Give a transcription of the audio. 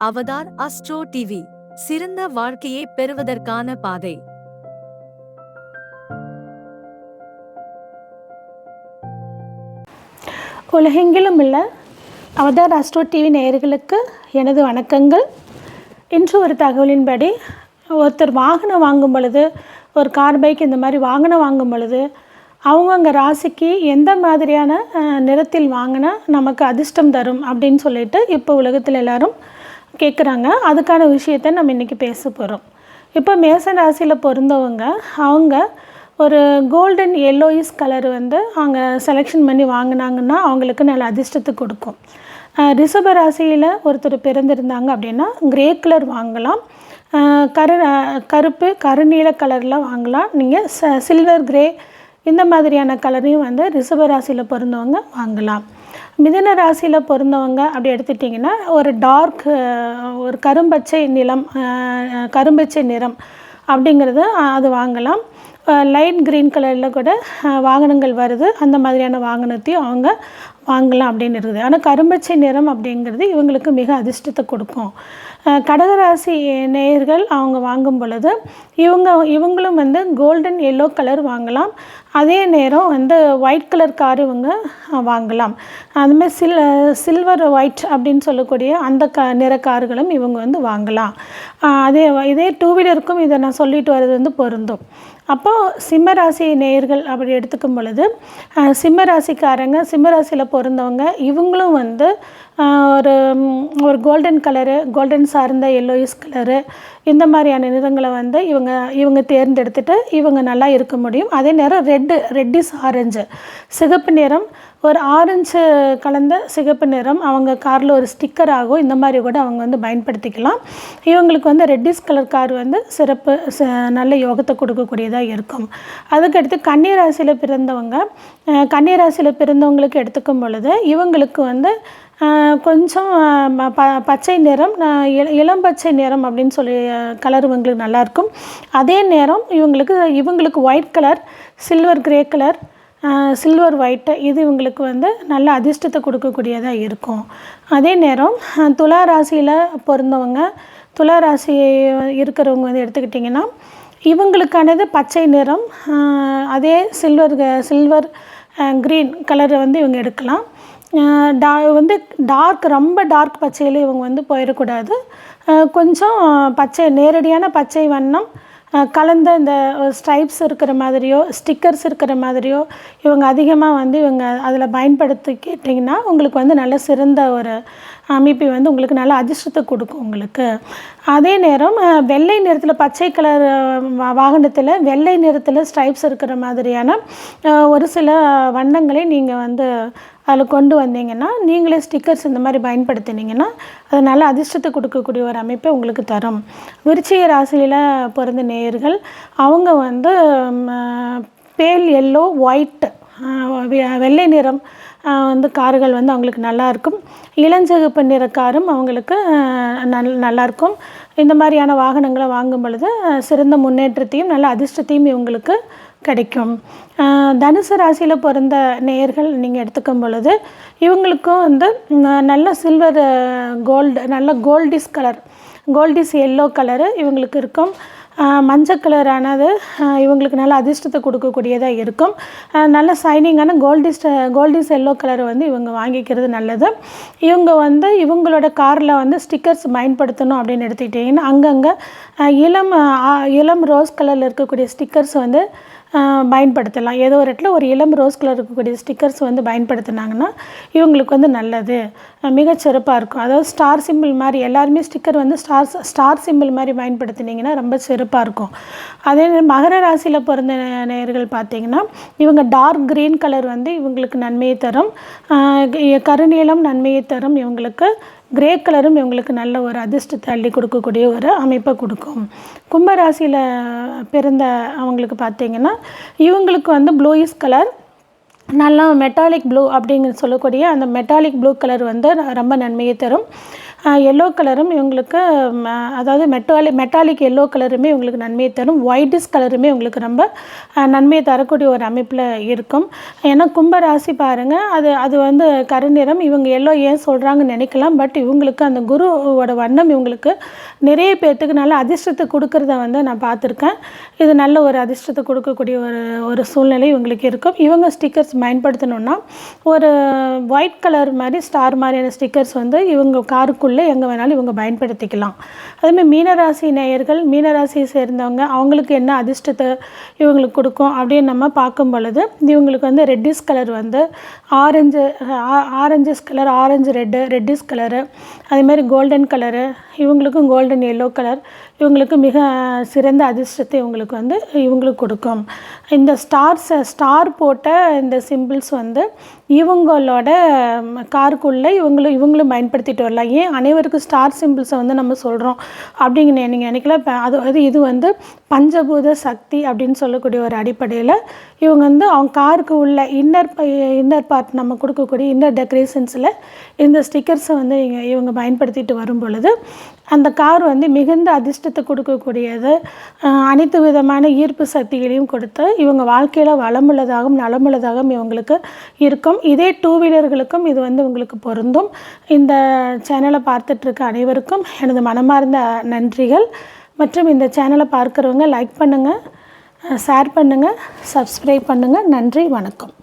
Avatar astro TV சிறந்த வாழ்க்கையை பெறுவதற்கான பாதை. உலகெங்கிலும் உள்ள அவதார் அஸ்ட்ரோ டிவி நேயர்களுக்கு எனது வணக்கங்கள். இன்று ஒரு தகவலின்படி ஒருத்தர் வாகனம் வாங்கும் பொழுது ஒரு கார் பைக் இந்த மாதிரி வாகனம் வாங்கும் பொழுது அவங்கவுங்க ராசிக்கு எந்த மாதிரியான நிறத்தில் வாங்கினா நமக்கு அதிர்ஷ்டம் தரும் அப்படின்னு சொல்லிட்டு இப்போ உலகத்தில் எல்லாரும் கேட்குறாங்க அதுக்கான விஷயத்தை நம்ம இன்றைக்கி பேச போகிறோம் இப்போ மேச ராசியில் பிறந்தவங்க அவங்க ஒரு கோல்டன் எல்லோயிஸ் கலர் வந்து அவங்க செலெக்ஷன் பண்ணி வாங்கினாங்கன்னா அவங்களுக்கு நல்ல அதிர்ஷ்டத்தை கொடுக்கும். ரிஷப ராசியில் ஒருத்தர் பிறந்திருந்தாங்க அப்படின்னா கிரே கலர் வாங்கலாம். கரு கருப்பு கருநீல கலரில் வாங்கலாம். நீங்கள் ச சில்வர் கிரே இந்த மாதிரியான கலரையும் வந்து ரிஷப ராசியில் பிறந்தவங்க வாங்கலாம். மிதன ராசியில் பிறந்தவங்க அப்படி எடுத்துட்டிங்கன்னா ஒரு டார்க் ஒரு கரும்பச்சை நிலம் கரும்பச்சை நிறம் அப்படிங்கிறது அது வாங்கலாம். லைட் க்ரீன் கலரில் கூட வாகனங்கள் வருது. அந்த மாதிரியான வாகனத்தையும் அவங்க வாங்கலாம் அப்படின்னு இருக்குது. ஆனால் கரும்பச்சை நிறம் அப்படிங்கிறது இவங்களுக்கு மிக அதிர்ஷ்டத்தை கொடுக்கும். கடகராசி நேயர்கள் அவங்க வாங்கும் பொழுது இவங்க இவங்களும் வந்து கோல்டன் எல்லோ கலர் வாங்கலாம். அதே நேரம் வந்து ஒயிட் கலர் காரு இவங்க வாங்கலாம். அதுமாதிரி சில் சில்வர் ஒயிட் அப்படின்னு சொல்லக்கூடிய அந்த க நிற கார்களும் இவங்க வந்து வாங்கலாம். அதே இதே டூ வீலருக்கும் இதை நான் சொல்லிட்டு வர்றது வந்து பொருந்தும். அப்போது சிம்மராசி நேயர்கள் அப்படி எடுத்துக்கும் பொழுது சிம்மராசிக்காரங்க சிம்மராசியில் பிறந்தவங்க இவங்களும் வந்து ஒரு ஒரு கோல்டன் கலரு கோல்டன் சார்ந்த எல்லோயிஸ் கலரு இந்த மாதிரியான நிறங்களை வந்து இவங்க இவங்க தேர்ந்தெடுத்துட்டு இவங்க நல்லா இருக்க முடியும். அதே நேரம் ரெட் ரெட்டு ரெட்டிஸ் ஆரஞ்சு. சிகப்பு நிறம் ஒரு ஆரஞ்சு கலந்த சிகப்பு நிறம். அவங்க காரில் ஒரு ஸ்டிக்கர் ஆகும். இந்த மாதிரி கூட அவங்க வந்து பயன்படுத்திக்கலாம். இவங்களுக்கு வந்து ரெட்டிஸ் கலர் கார் வந்து சிறப்பு ச- நல்ல யோகத்தை கொடுக்கக்கூடியதாக இருக்கும். அதுக்கடுத்து கன்னிராசியில் பிறந்தவங்க கன்னிராசியில் பிறந்தவங்களுக்கு எடுத்துக்கும் பொழுது இவங்களுக்கு வந்து கொஞ்சம் ப பச்சை நிறம் இள- இளம் பச்சை நிறம் அப்படின்னு சொல்லி கலர் இவங்களுக்கு நல்லாயிருக்கும் அதே நேரம் இவங்களுக்கு இவங்களுக்கு white colour silver grey colour silver white இது இவங்களுக்கு வந்து நல்ல அதிர்ஷ்டத்தை கொடுக்கக்கூடியதாக இருக்கும். அதே நேரம் துலா ராசியில் பிறந்தவங்க துலா ராசி இருக்கிறவங்க வந்து எடுத்துக்கிட்டிங்கன்னா இவங்களுக்கானது பச்சை நிறம் அதே சில்வர் சில்வர் க்ரீன் கலரை வந்து இவங்க எடுக்கலாம். டா வந்து டார்க் ரொம்ப டார்க் பச்சையில் இவங்க வந்து போயிடக்கூடாது கொஞ்சம் பச்சை நேரடியான பச்சை வண்ணம் கலந்த இந்த ஸ்ட்ரைப்ஸ் இருக்கிற மாதிரியோ ஸ்டிக்கர்ஸ் இருக்கிற மாதிரியோ இவங்க அதிகமாக வந்து இவங்க அதில் பயன்படுத்தி கேட்டிங்கன்னா உங்களுக்கு வந்து நல்ல சிறந்த ஒரு அமைப்பு வந்து உங்களுக்கு நல்ல அதிர்ஷ்டத்தை கொடுக்கும் உங்களுக்கு. அதே நேரம் வெள்ளை நிறத்தில் பச்சை கலர் வாகனத்தில் வெள்ளை நிறத்தில் ஸ்ட்ரைப்ஸ் இருக்கிற மாதிரியான ஒரு சில வண்ணங்களை நீங்கள் வந்து அதில் கொண்டு வந்தீங்கன்னா நீங்களே ஸ்டிக்கர்ஸ் இந்த மாதிரி பயன்படுத்தினீங்கன்னா அது நல்ல அதிர்ஷ்டத்தை கொடுக்கக்கூடிய ஒரு அமைப்பை உங்களுக்கு தரும். விருச்சிக ராசியில் பிறந்த நேயர்கள் அவங்க வந்து பேல் எல்லோ ஒயிட் வெள்ளை நிறம் வந்து கார்கள் வந்து அவங்களுக்கு நல்லாயிருக்கும் இளஞ்சிகப்பு நிற காரும் அவங்களுக்கு நல் நல்லாயிருக்கும் இந்த மாதிரியான வாகனங்களை வாங்கும் பொழுது சிறந்த முன்னேற்றத்தையும் நல்ல அதிர்ஷ்டத்தையும் இவங்களுக்கு கிடைக்கும். தனுசு ராசியில் பிறந்த நேயர்கள் நீங்கள் எடுத்துக்கும் பொழுது இவங்களுக்கும் வந்து நல்ல சில்வர் கோல்டு நல்ல goldish colour goldish yellow colour இவங்களுக்கு இருக்கும். மஞ்சள் கலரானது இவங்களுக்கு நல்ல அதிர்ஷ்டத்தை கொடுக்கக்கூடியதாக இருக்கும். நல்ல சைனிங்கான கோல்டிஸ் கோல்டிஸ் எல்லோ கலர் வந்து இவங்க வாங்கிக்கிறது நல்லது. இவங்க வந்து இவங்களோட காரில் வந்து ஸ்டிக்கர்ஸ் பயன்படுத்தணும் அப்படின்னு எடுத்துக்கிட்டிங்கன்னா அங்கங்கே இளம் இளம் ரோஸ் கலரில் இருக்கக்கூடிய ஸ்டிக்கர்ஸ் வந்து பயன்படுத்தலாம். ஏதோ ஒரு இடத்துல ஒரு இளம் ரோஸ் கலர் இருக்கக்கூடிய ஸ்டிக்கர்ஸ் வந்து பயன்படுத்தினாங்கன்னா இவங்களுக்கு வந்து நல்லது. அஹ் மிகச் சிறப்பாக இருக்கும். அதாவது ஸ்டார் சிம்பிள் மாதிரி எல்லாருமே ஸ்டிக்கர் வந்து ஸ்டார் ஸ்டார் சிம்பிள் மாதிரி பயன்படுத்தினீங்கன்னா ரொம்ப சிறப்பாக இருக்கும். அதே மகர ராசியில் பிறந்த நேர்கள் பார்த்திங்கன்னா பார்த்தீங்கன்னா இவங்க டார்க் க்ரீன் கலர் வந்து இவங்களுக்கு நன்மையை தரும். கருநீளம் நன்மையை தரும் இவங்களுக்கு. கிரே கலரும் இவங்களுக்கு நல்ல ஒரு அதிர்ஷ்டத்தை அள்ளி கொடுக்கக்கூடிய ஒரு அமைப்பை கொடுக்கும். கும்பராசியில் பிறந்த அவங்களுக்கு பார்த்தீங்கன்னா இவங்களுக்கு வந்து ப்ளூயிஸ் கலர் நல்லா மெட்டாலிக் ப்ளூ அப்படிங்கிற சொல்லக்கூடிய அந்த மெட்டாலிக் ப்ளூ கலர் வந்து ரொம்ப நன்மையை தரும். எல்லோ கலரும் இவங்களுக்கு அதாவது மெட்டாலி மெட்டாலிக் எல்லோ கலருமே இவங்களுக்கு நன்மையை தரும். ஒயிட்டிஸ் கலருமே உங்களுக்கு ரொம்ப நன்மையை தரக்கூடிய ஒரு அமைப்பில் இருக்கும். ஏன்னா கும்ப ராசி பாருங்கள் அது அது வந்து கருநிறம் இவங்க எல்லோ ஏன் சொல்கிறாங்கன்னு நினைக்கலாம் பட் இவங்களுக்கு அந்த குருவோட வண்ணம் இவங்களுக்கு நிறைய பேர்த்துக்கு நல்ல அதிர்ஷ்டத்தை கொடுக்குறத வந்து நான் பார்த்துருக்கேன். இது நல்ல ஒரு அதிர்ஷ்டத்தை கொடுக்கக்கூடிய ஒரு ஒரு சூழ்நிலை இவங்களுக்கு இருக்கும். இவங்க ஸ்டிக்கர்ஸ் பயன்படுத்தணுன்னா ஒரு ஒயிட் கலர் மாதிரி ஸ்டார் மாதிரியான ஸ்டிக்கர்ஸ் வந்து இவங்க காருக்குள்ளே எங்கே வேணாலும் இவங்க பயன்படுத்திக்கலாம். அதேமாதிரி மீனராசி நேயர்கள் மீனராசியை சேர்ந்தவங்க அவங்களுக்கு என்ன அதிர்ஷ்டத்தை இவங்களுக்கு கொடுக்கும் அப்படின்னு நம்ம பார்க்கும் பொழுது இவங்களுக்கு வந்து ரெட்டிஸ் கலர் வந்து orange orangish colour orange red reddish colour அதேமாதிரி கோல்டன் கலரு இவங்களுக்கும் கோல்டன் எல்லோ கலர் இவங்களுக்கு மிக சிறந்த அதிர்ஷ்டத்தை இவங்களுக்கு வந்து இவங்களுக்கு கொடுக்கும். இந்த ஸ்டார்ஸ் ஸ்டார் போட்ட இந்த சிம்பிள்ஸ் வந்து இவங்களோட காருக்குள்ளே இவங்களும் இவங்களும் பயன்படுத்திட்டு வரலாம். ஏன் அனைவருக்கும் ஸ்டார் சிம்பிள்ஸை வந்து நம்ம சொல்கிறோம் அப்படிங்க நீங்கள் நினைக்கல இப்போ அது அது இது வந்து பஞ்சபூத சக்தி அப்படின்னு சொல்லக்கூடிய ஒரு அடிப்படையில் இவங்க வந்து அவங்க காருக்கு உள்ள இன்னர் இன்னர் பார்ட் நம்ம கொடுக்கக்கூடிய இன்னர் டெக்கரேஷன்ஸில் இந்த ஸ்டிக்கர்ஸை வந்து இவங்க பயன்படுத்திட்டு வரும் பொழுது அந்த கார் வந்து மிகுந்த அதிர்ஷ்டத்தை கொடுக்கக்கூடியது. அனைத்து விதமான ஈர்ப்பு சக்திகளையும் கொடுத்து இவங்க வாழ்க்கையில் வளமுள்ளதாகவும் நலமுள்ளதாகவும் இவங்களுக்கு இருக்கும். இதே டூ வீலர்களுக்கும் இது வந்து உங்களுக்கு பொருந்தும். இந்த சேனலை பார்த்துட்ருக்க அனைவருக்கும் எனது மனமார்ந்த நன்றிகள். மற்றும் இந்த சேனலை பார்க்குறவங்க லைக் பண்ணுங்கள் ஷேர் பண்ணுங்கள் சப்ஸ்கிரைப் பண்ணுங்கள் நன்றி வணக்கம்.